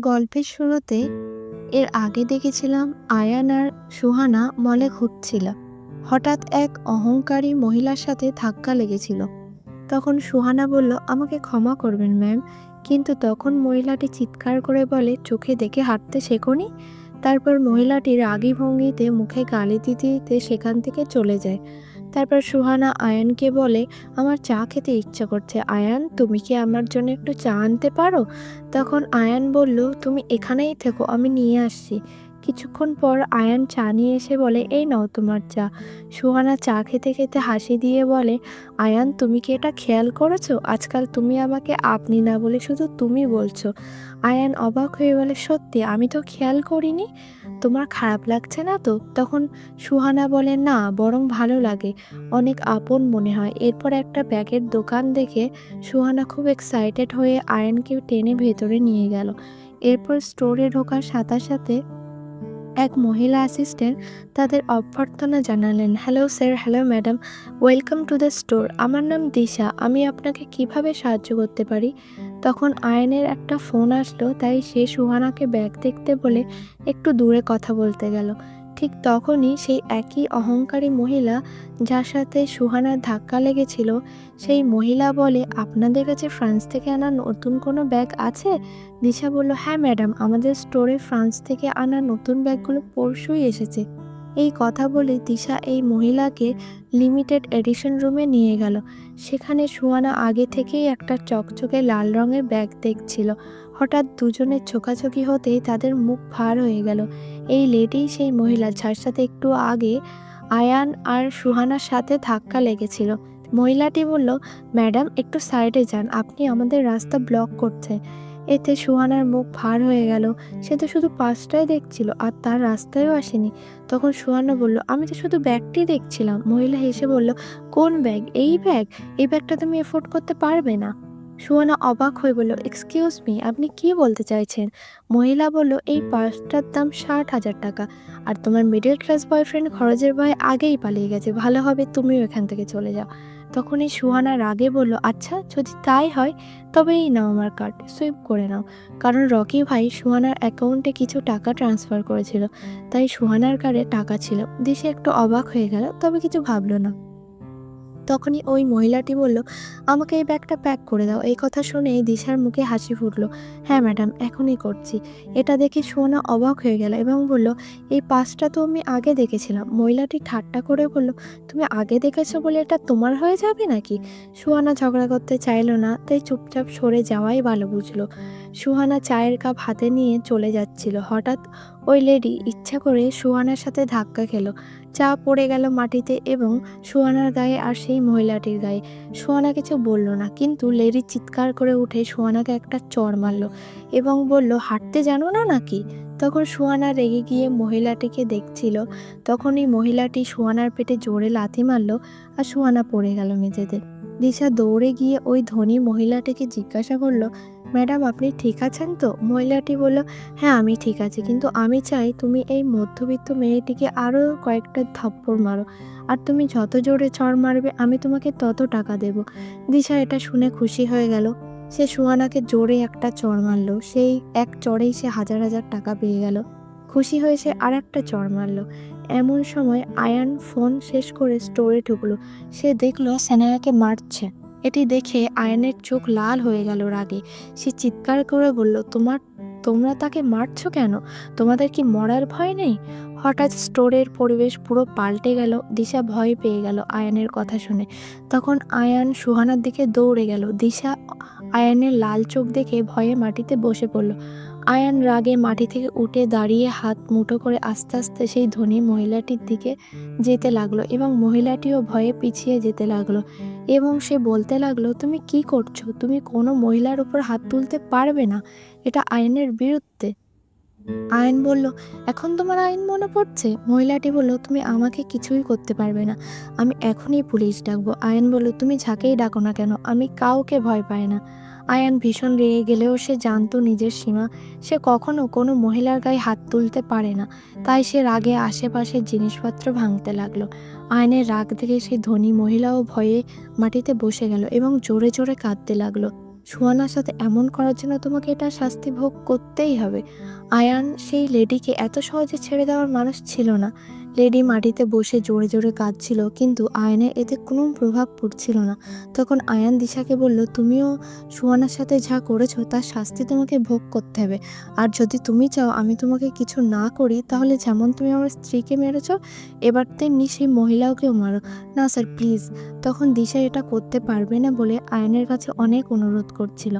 গল্পের শুরুতে এর আগে দেখেছিলাম আয়ান আর সুহানা মলে ঘুরছিল। হঠাৎ এক অহংকারী মহিলার সাথে ধাক্কা লেগেছিল। তখন সুহানা বলল, আমাকে ক্ষমা করবেন, ম্যাম, কিন্তু তখন মহিলাটি চিৎকার করে বলে, চোখে দেখে হাঁটতে শেখনি তারপর মহিলাটি রাগী ভঙ্গিতে মুখে গালি দিতে দিতে সেখান থেকে চলে যায়। তারপর সুহানা আয়নকে বলে, আমার চা খেতে ইচ্ছা করছে। আয়ান, তুমি কি আমার জন্য একটু চা আনতে পারো? তখন আয়ান বলল, তুমি এখানেই থেকো, আমি নিয়ে আসছি। কিছুক্ষণ পর আয়ান চা নিয়ে এসে বলে, এই নাও তোমার চা। সুহানা চা খেতে খেতে হাসি দিয়ে বলে, আয়ান, তুমি কি এটা খেয়াল করেছ? আজকাল তুমি আমাকে আপনি না বলে শুধু তুমি বলছো। আয়ান অবাক হয়ে বলে, সত্যি, আমি তো খেয়াল করিনি। তোমার খারাপ লাগছে না তো? তখন সুহানা বলে, না, বরং ভালো লাগে। অনেক আপন মনে হয়। এরপর একটা ব্যাগের দোকান দেখে সুহানা খুব এক্সাইটেড হয়ে আয়নকে টেনে ভেতরে নিয়ে গেল। এরপর স্টোরে ঢোকার সাথে সাথে এক মহিলা অ্যাসিস্ট্যান্ট তাদের অভ্যর্থনা জানালেন hello sir hello madam welcome to the store আমার নাম দিশা। আমি আপনাকে কীভাবে সাহায্য করতে পারি? তখন আয়নের একটা ফোন আসলো, তাই সে সুহানাকে ব্যাগ দেখতে বলে একটু দূরে কথা বলতে গেল। ঠিক তখনই সেই একই অহংকারী মহিলা যার সাথে সুহানার ধাক্কা লেগেছিল, সেই মহিলা বলে, আপনাদের কাছে ফ্রান্স থেকে আনা নতুন কোনো ব্যাগ আছে? দিশা বলল হ্যাঁ ম্যাডাম, আমাদের স্টোরে ফ্রান্স থেকে আনা নতুন ব্যাগগুলো পরশুই এসেছে। এই কথা বলে দিশা এই মহিলাকে লিমিটেড এডিশন রুমে নিয়ে গেল। সেখানে সুহানা আগে থেকেই একটা চকচকে লাল রঙের ব্যাগ দেখছিল। হঠাৎ দুজনের চোখাচোখি হতেই তাদের মুখ ভার হয়ে গেল। এই লেডি সেই মহিলা, যার সাথে একটু আগে আয়ান আর সুহানার সাথে ধাক্কা লেগেছিল। মহিলাটি বলল, ম্যাডাম, একটু সাইডে যান, আপনি আমাদের রাস্তা ব্লক করছে। এতে সুহানার মুখ ভার হয়ে গেল। সে তো শুধু পাঁচটায় দেখছিল আর তার রাস্তায়ও আসেনি। তখন সুহানা বলল, আমি তো শুধু ব্যাগটি দেখছিলাম। মহিলা হেসে বলল, কোন ব্যাগ? এই ব্যাগ? এই ব্যাগটা তুমি এফোর্ড করতে পারবে না। সুহানা অবাক হয়ে বলল এক্সকিউজ মি আপনি কি বলতে চাইছেন? মহিলা বলল, এই পার্সটার দাম ষাট হাজার টাকা, আর তোমার মিডল ক্লাস বয়ফ্রেন্ড খরচের ভয়ে আগেই পালিয়ে গেছে, ভালো হবে তুমিও এখান থেকে চলে যাও। তখন এই সুহানা রাগে বলল আচ্ছা যদি তাই হয় তবে এই নাও আমার কার্ড সুইপ করে নাও। কারণ রকি ভাই সুহানার অ্যাকাউন্টে কিছু টাকা ট্রান্সফার করেছিল, তাই সুহানার কার্ডে টাকা ছিল। দিশে একটু অবাক হয়ে গেল, তবে কিছু ভাবলো না। তখনই ওই মহিলাটি বলল, আমাকে এই ব্যাগটা প্যাক করে দাও। এই কথা শুনে দিশার মুখে হাসি ফুটলো। হ্যাঁ ম্যাডাম, এখনই করছি। এটা দেখে সোনা অবাক হয়ে গেল এবং বলল, এই পাসটা তো আমি আগে দেখেছিলাম। মহিলাটি ঠাট্টা করে বলল, তুমি আগে দেখেছ বলে এটা তোমার হয়ে যাবে নাকি? সুহানা ঝগড়া করতে চাইলো না, তাই চুপচাপ সরে যাওয়াই ভালো বুঝলো। সুহানা চায়ের কাপ হাতে নিয়ে চলে যাচ্ছিল। হঠাৎ ওই লেডি ইচ্ছা করে সুহানার সাথে ধাক্কা খেলো। চা পড়ে গেল মাটিতে এবং সুহানার গায়ে আর সেই মহিলাটির গায়ে। সুহানা কিছু বলল না, কিন্তু লেডি চিৎকার করে উঠে সুহানাকে একটা চড় মারল এবং বলল, হাঁটতে জানো না নাকি? তখন সুহানা রেগে গিয়ে মহিলাটিকে দেখছিল। তখনই মহিলাটি সুহানার পেটে জোরে লাথি মারল আর সুহানা পড়ে গেল মেঝেতে। দিশা দৌড়ে গিয়ে ওই ধনী মহিলাটিকে জিজ্ঞাসা করল ম্যাডাম, আপনি ঠিক আছেন তো? মহিলাটি বলল হ্যাঁ আমি ঠিক আছি। কিন্তু আমি চাই তুমি এই মধ্যবিত্ত মেয়েটিকে আরও কয়েকটা থাপ্পড় মারো। আর তুমি যত জোরে চড় মারবে, আমি তোমাকে তত টাকা দেব। দিশা এটা শুনে খুশি হয়ে গেল। সে সুহানাকে জোরে একটা চড় মারলো। সেই এক চড়েই সে হাজার হাজার টাকা পেয়ে গেল। খুশি হয়ে সে আর একটা চড় মারলো। এমন সময় আয়ান ফোন শেষ করে স্টোরে ঢুকলো। সে দেখল সেনায়াকে মারছে। এটি দেখে আয়নের চোখ লাল হয়ে গেল রাগে। সে চিৎকার করে বলল, তোমার, তোমরা তাকে মারছো কেন? তোমাদের কি মরার ভয় নেই? হঠাৎ স্টোরের পরিবেশ পুরো পাল্টে গেল, দিশা ভয় পেয়ে গেল আয়ানের কথা শুনে। তখন আয়ান সুহানার দিকে দৌড়ে গেল। দিশা আয়ানের লাল চোখ দেখে ভয়ে মাটিতে বসে পড়ল। আয়ান রাগে মাটি থেকে উঠে দাঁড়িয়ে হাত মুঠো করে আস্তে আস্তে সেই ধনী মহিলাটির দিকে যেতে লাগল এবং মহিলাটিও ভয়ে পিছিয়ে যেতে লাগল এবং সে বলতে লাগল, তুমি কি করছ? তুমি কোনো মহিলার উপর হাত তুলতে পারবে না। এটা আয়নের বিরুদ্ধে। আইন বলল, এখন তোমার আইন মনে পড়ছে? মহিলাটি বলল, তুমি আমাকে কিছুই করতে পারবে না। আমি এখনই পুলিশ ডাকবো। আয়ন বলল, তুমি যাকেই ডাকো না কেন? আমি কাউকে ভয় পাই না। আয়ান ভীষণ রেগে গেলেও সে জানতো নিজের সীমা। সে কখনো কোনো মহিলার গায়ে হাত তুলতে পারে না। তাই সে রাগে আশেপাশের জিনিসপত্র ভাঙতে লাগল। আয়নের রাগ দেখে সেই ধনী মহিলাও ভয়ে মাটিতে বসে গেল এবং জোরে জোরে কাঁদতে লাগল। সুহানার সাথে এমন করার জন্য তোমাকে এটা শাস্তি ভোগ করতেই হবে। আয়ান সেই লেডিকে এত সহজে ছেড়ে দেওয়ার মানুষ ছিল না। লেডি মাটিতে বসে জোরে জোরে কাঁদছিল, কিন্তু আয়নের এতে কোনো প্রভাব পড়ছিল না। তখন আয়ান দিশাকে বলল, তুমিও সুহানার সাথে যা করেছ, তার শাস্তি তোমাকে ভোগ করতে হবে। আর যদি তুমি চাও আমি তোমাকে কিছু না করি, তাহলে যেমন তুমি আমার স্ত্রীকে মেরেছ, এবার তেমনি সেই মহিলাকেও মারো। না স্যার, প্লিজ। তখন দিশা এটা করতে পারবে না বলে আয়নের কাছে অনেক অনুরোধ করছিল।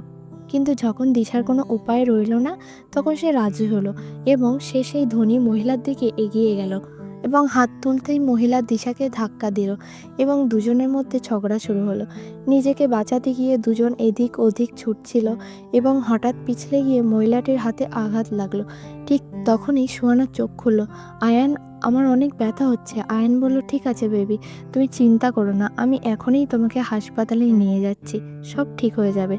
কিন্তু যখন দিশার কোনো উপায় রইল না, তখন সে রাজি হলো এবং সে সেই ধনী মহিলার দিকে এগিয়ে গেল। এবং হাত তুলতেই মহিলা দিশাকে ধাক্কা দিল এবং দুজনের মধ্যে ঝগড়া শুরু হলো। নিজেকে বাঁচাতে গিয়ে দুজন এদিক ওদিক ছুটছিল এবং হঠাৎ পিছলে গিয়ে মহিলাটির হাতে আঘাত লাগল। ঠিক তখনই সুয়ানার চোখ খুললো, আয়ান, আমার অনেক ব্যথা হচ্ছে। আয়ান বলল, ঠিক আছে বেবি, তুমি চিন্তা করো না, আমি এখনই তোমাকে হাসপাতালে নিয়ে যাচ্ছি, সব ঠিক হয়ে যাবে।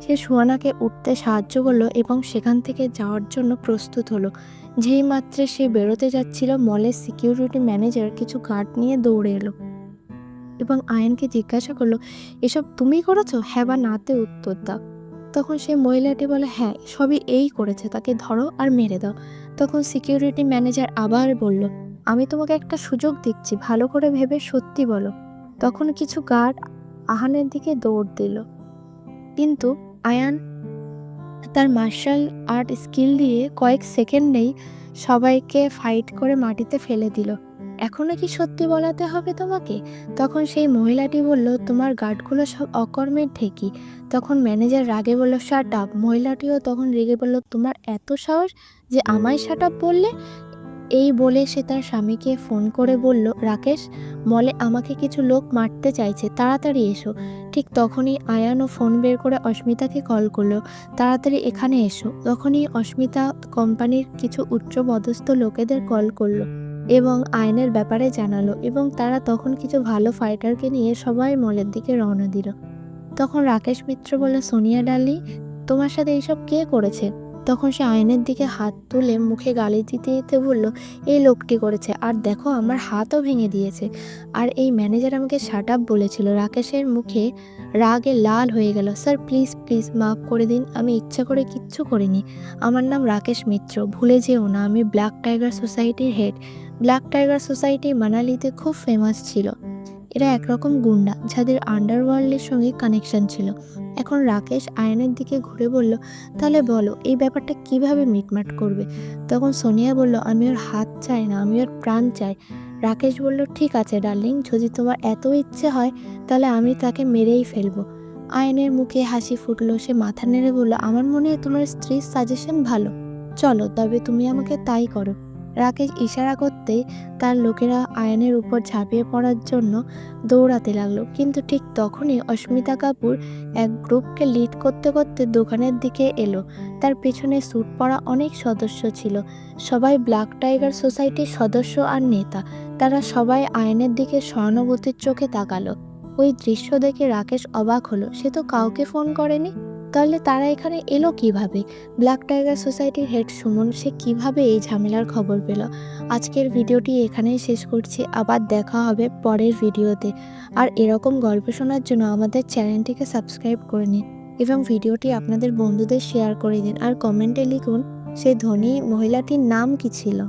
সে সুয়ানাকে উঠতে সাহায্য করল এবং সেখান থেকে যাওয়ার জন্য প্রস্তুত হলো। যেই মাত্রে সে বেরোতে যাচ্ছিল, মলের সিকিউরিটি ম্যানেজার কিছু গার্ড নিয়ে দৌড়ে এলো এবং আয়নকে জিজ্ঞাসা করল, এসব তুমি করেছ? হ্যাঁ বা নাতে উত্তর দাও। তখন সে মহিলাটি বলে হ্যাঁ সবই এই করেছে, তাকে ধরো আর মেরে দাও। তখন সিকিউরিটি ম্যানেজার আবার বলল, আমি তোমাকে একটা সুযোগ দিচ্ছি, ভালো করে ভেবে সত্যি বলো। তখন কিছু গার্ড আহানের দিকে দৌড় দিল। কিন্তু আয়ান তার মার্শাল আর্ট স্কিল দিয়ে কয়েক সেকেন্ডেই সবাইকে ফাইট করে মাটিতে ফেলে দিল। এখনও কি সত্যি বলাতে হবে তোমাকে? তখন সেই মহিলাটি বলল, তোমার গার্ডগুলো সব অকর্মের ঠেকি তখন ম্যানেজার রাগে বলল শাট আপ মহিলাটিও তখন রেগে বলল, তোমার এত সাহস যে আমায় শাট আপ বললে? এই বলে সে তার স্বামীকে ফোন করে বলল, রাকেশ মলে আমাকে কিছু লোক মারতে চাইছে, তাড়াতাড়ি এসো। ঠিক তখনই আয়ানও ফোন বের করে অস্মিতাকে কল করল, তাড়াতাড়ি এখানে এসো। তখনই অস্মিতা কোম্পানির কিছু উচ্চপদস্থ লোকেদের কল করল এবং আয়নের ব্যাপারে জানালো এবং তারা তখন কিছু ভালো ফাইটারকে নিয়ে সবাই মলের দিকে রওনা দিল। তখন রাকেশ মিত্র বলে সোনিয়া ডালি তোমার সাথে এইসব কে করেছে? তখন সে আয়নের দিকে হাত তুলে মুখে গালি দিতে দিতে বলল, এই লোকটি করেছে। আর দেখো, আমার হাতও ভেঙে দিয়েছে। আর এই ম্যানেজার আমাকে শাট আপ বলেছিল। রাকেশের মুখে রাগে লাল হয়ে গেল। স্যার প্লিজ প্লিজ মাফ করে দিন। আমি ইচ্ছা করে কিচ্ছু করিনি। আমার নাম রাকেশ মিত্র। ভুলে যেও না, আমি ব্ল্যাক টাইগার সোসাইটির হেড। ব্ল্যাক টাইগার সোসাইটি মানালিতে খুব ফেমাস ছিল। এরা একরকম গুন্ডা যাদের আন্ডারওয়ার্ল্ডের সঙ্গে কানেকশন ছিল। এখন রাকেশ আয়নের দিকে ঘুরে বলল, তাহলে বলো, এই ব্যাপারটা কীভাবে মিটমাট করবে? তখন সোনিয়া বলল, আমি ওর হাত চাই না, আমি ওর প্রাণ চাই। রাকেশ বলল, ঠিক আছে ডার্লিং, যদি তোমার এত ইচ্ছে হয়, তাহলে আমি তাকে মেরেই ফেলব। আয়নের মুখে হাসি ফুটলো, সে মাথা নেড়ে বলল, আমার মনে হয় তোমার স্ত্রীর সাজেশন ভালো। চলো, তবে তুমি আমাকে তাই করো। রাকেশ ইশারা করতেই তার লোকেরা আয়নের উপর ঝাঁপিয়ে পড়ার জন্য দৌড়াতে লাগল। কিন্তু ঠিক তখনই অস্মিতা কাপুর এক গ্রুপকে লিড করতে করতে দোকানের দিকে এলো। তার পেছনে স্যুট পরা অনেক সদস্য ছিল। সবাই ব্ল্যাক টাইগার সোসাইটির সদস্য আর নেতা। তারা সবাই আয়নের দিকে সহানুভূতির চোখে তাকালো। ওই দৃশ্য দেখে রাকেশ অবাক হলো। সে তো কাউকে ফোন করেনি। তাহলে তারা এখানে এলো কীভাবে? ব্ল্যাক টাইগার সোসাইটির হেড সুমন, সে কীভাবে এই ঝামেলার খবর পেল? আজকের ভিডিওটি এখানেই শেষ করছি। আবার দেখা হবে পরের ভিডিওতে। আর এরকম গল্প শোনার জন্য আমাদের চ্যানেলটিকে সাবস্ক্রাইব করে নিন এবং ভিডিওটি আপনাদের বন্ধুদের শেয়ার করে দিন। আর কমেন্টে লিখুন সেই ধনী মহিলাটির নাম কি ছিল?